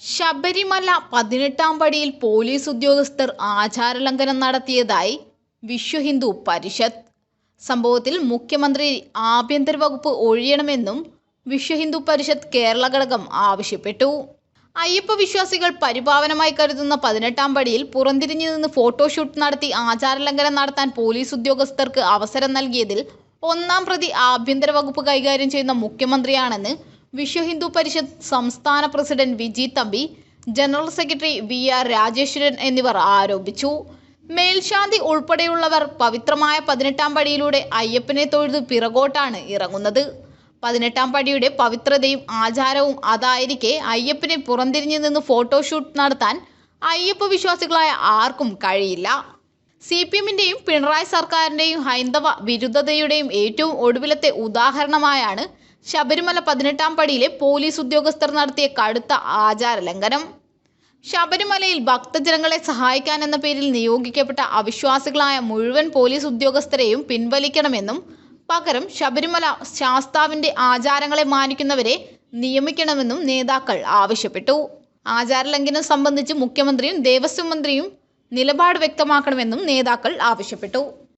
ശബരിമല പതിനെട്ടാം പടിയിൽ പോലീസ് ഉദ്യോഗസ്ഥർ ആചാരലംഘനം നടത്തിയതായി വിശ്വഹിന്ദു പരിഷത്ത്. സംഭവത്തിൽ മുഖ്യമന്ത്രി ആഭ്യന്തര വകുപ്പ് ഒഴിയണമെന്നും വിശ്വഹിന്ദു പരിഷത്ത് കേരള ഘടകം ആവശ്യപ്പെട്ടു. അയ്യപ്പ വിശ്വാസികൾ പരിപാവനമായി കരുതുന്ന പതിനെട്ടാം പടിയിൽ പുറംതിരിഞ്ഞു നിന്ന് ഫോട്ടോഷൂട്ട് നടത്തി ആചാരലംഘനം നടത്താൻ പോലീസ് ഉദ്യോഗസ്ഥർക്ക് അവസരം നൽകിയതിൽ ഒന്നാം പ്രതി ആഭ്യന്തര വകുപ്പ് കൈകാര്യം ചെയ്യുന്ന മുഖ്യമന്ത്രിയാണെന്ന് വിശ്വ ഹിന്ദു പരിഷത്ത് സംസ്ഥാന president Viji Thampi general secretary V R Rajeshwaran എന്നിവർ ആരോപിച്ചു. മേൽശാന്തി ഉൾപ്പെടെയുള്ളവർ പവിത്രമായ പതിനെട്ടാം പടിയിലൂടെ അയ്യപ്പനെ തൊഴുത് പിറകോട്ടാണ് ഇറങ്ങുന്നത്. പതിനെട്ടാം പടിയുടെ പവിത്രതയും ആചാരവും അതായിരിക്കെ അയ്യപ്പനെ പുറംതിരിഞ്ഞു നിന്ന് ഫോട്ടോഷൂട്ട് നടത്താൻ അയ്യപ്പ വിശ്വാസികളായ ആർക്കും കഴിയില്ല. സി പി എമ്മിന്റെയും പിണറായി സർക്കാരിന്റെയും ഹൈന്ദവ വിരുദ്ധതയുടെയും ഏറ്റവും ഒടുവിലത്തെ ഉദാഹരണമായാണ് ശബരിമല പതിനെട്ടാം പടിയിലെ പോലീസ് ഉദ്യോഗസ്ഥർ നടത്തിയ കടുത്ത ആചാര ലംഘനം ശബരിമലയിൽ ഭക്തജനങ്ങളെ സഹായിക്കാൻ എന്ന പേരിൽ നിയോഗിക്കപ്പെട്ട അവിശ്വാസികളായ മുഴുവൻ പോലീസ് ഉദ്യോഗസ്ഥരെയും പിൻവലിക്കണമെന്നും പകരം ശബരിമല ശാസ്താവിന്റെ ആചാരങ്ങളെ മാനിക്കുന്നവരെ നിയമിക്കണമെന്നും നേതാക്കൾ ആവശ്യപ്പെട്ടു. ആചാരലംഘനം സംബന്ധിച്ച് മുഖ്യമന്ത്രിയും ദേവസ്വം മന്ത്രിയും നിലപാട് വ്യക്തമാക്കണമെന്നും നേതാക്കൾ ആവശ്യപ്പെട്ടു.